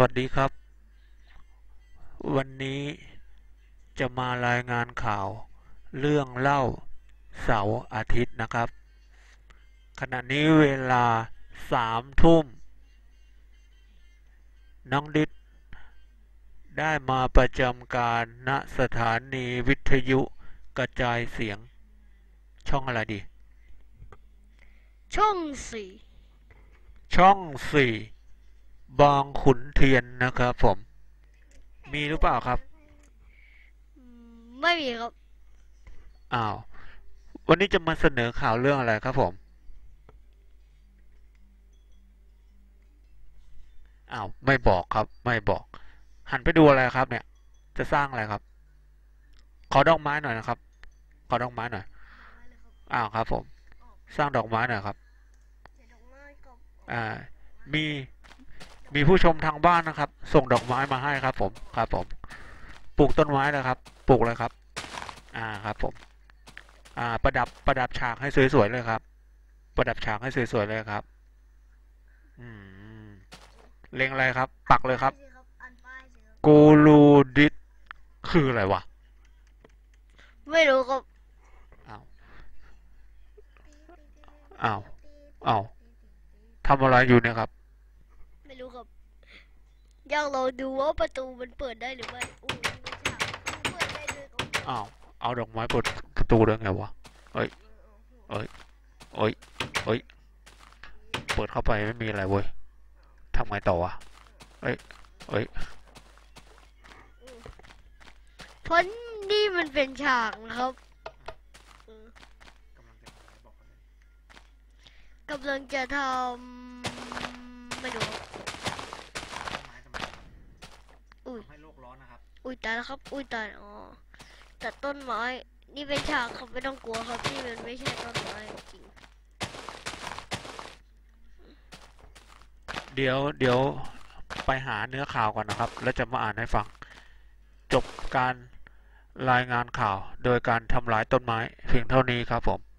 วัสดีครับ วันนี้จะมารายงานข่าว เรื่องเล่าเสาร์อาทิตย์นะครับ ขณะนี้เวลาสามทุ่ม น้องดิษได้มาประจำการณสถานีวิทยุกระจายเสียง ช่องอะไรดี ช่องสี่ช่องสี่ บางขุนเทียนนะครับผม มีหรือเปล่าครับอืมไม่มีครับ อ้าว วันนี้จะมาเสนอข่าวเรื่องอะไรครับผม อ้าว ไม่บอกครับ ไม่บอก หันไปดูอะไรครับ เนี่ย จะสร้างอะไรครับ ขอดอกไม้หน่อยนะครับ ขอดอกไม้หน่อย อ้าวครับผม สร้างดอกไม้หน่อยครับ อ่า มี มีผู้ชมทางบ้านนะครับ ส่งดอกไม้มาให้ครับ ผมครับผม ปลูกต้นไม้นะครับ ปลูกเลยครับ อ่าครับ ผม อ่า ประดับประดับฉากให้สวยๆเลยครับ ประดับฉากให้สวยๆเลยครับ อืมเล็งอะไรครับ ปักเลยครับ กูรูดิสคืออะไรวะไม่รู้ครับอ้าวอ้าวอ้าวทำอะไรอยู่เนี่ยครับ ไม่รู้ครับอยากลองดูว่าประตูมันเปิดได้หรือไม่อู้ยไม่ใช่เปิดได้ด้วยครับอ้าวเอาดอกไม้เปิดประตูได้ไงวะเอ้ยเอ้ยเอ้ยเอ้ยเปิดเข้าไปไม่มีอะไรเว้ยทำไงต่อวะเอ้ยเอ้ยเพราะนี่มันเป็นฉากนะครับเออกำลังจะทำไม่รู้ ครับอุ้ยให้โลกร้อนนะครับ อุ้ยตายแล้วครับ อุ้ยตายอ๋อตัดต้นไม้ นี่เป็นฉากครับไม่ต้องกลัวครับที่มันไม่ใช่ต้นไม้จริง เดี๋ยวเดี๋ยวไปหาเนื้อข่าวก่อนนะครับ แล้วจะมาอ่านให้ฟัง จบการรายงานข่าว โดยการทำลายต้นไม้เพียงเท่านี้ครับผม